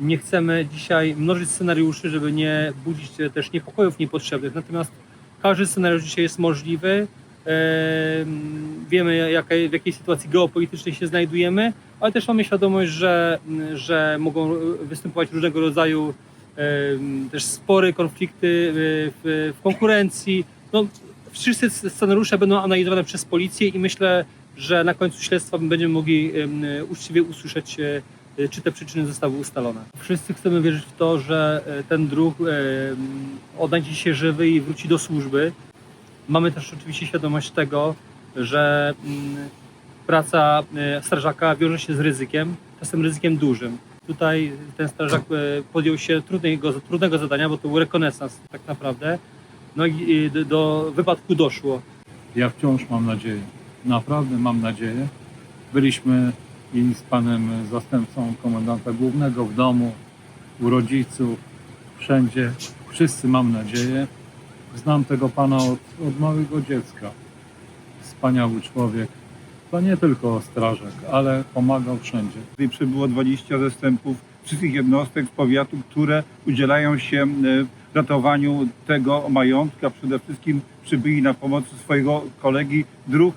Nie chcemy dzisiaj mnożyć scenariuszy, żeby nie budzić też niepokojów niepotrzebnych. Natomiast każdy scenariusz dzisiaj jest możliwy. Em, Wiemy, w jakiej sytuacji geopolitycznej się znajdujemy, ale też mamy świadomość, że, że mogą występować różnego rodzaju też spory, konflikty e, w, w konkurencji. No, wszyscy scenariusze będą analizowane przez policję i myślę, że na końcu śledztwa będziemy mogli uczciwie usłyszeć, e, czy te przyczyny zostały ustalone. Wszyscy chcemy wierzyć w to, że e, ten druh em, odnajdzie się żywy i wróci do służby. Mamy też oczywiście świadomość tego, że mm, praca strażaka wiąże się z ryzykiem, czasem ryzykiem dużym. Tutaj ten strażak podjął się trudnego, trudnego zadania, bo to był rekonesans tak naprawdę. No i do wypadku doszło. Ja wciąż mam nadzieję, naprawdę mam nadzieję. Byliśmy i z panem zastępcą komendanta głównego w domu, u rodziców, wszędzie. Wszyscy mam nadzieję. Znam tego pana od, od małego dziecka. Wspaniały człowiek. To nie tylko strażak, ale pomagał wszędzie. Tutaj przybyło 20 zastępów wszystkich jednostek z powiatu, które udzielają się e, ratowaniu tego majątka. Przede wszystkim przybyli na pomoc swojego kolegi druha.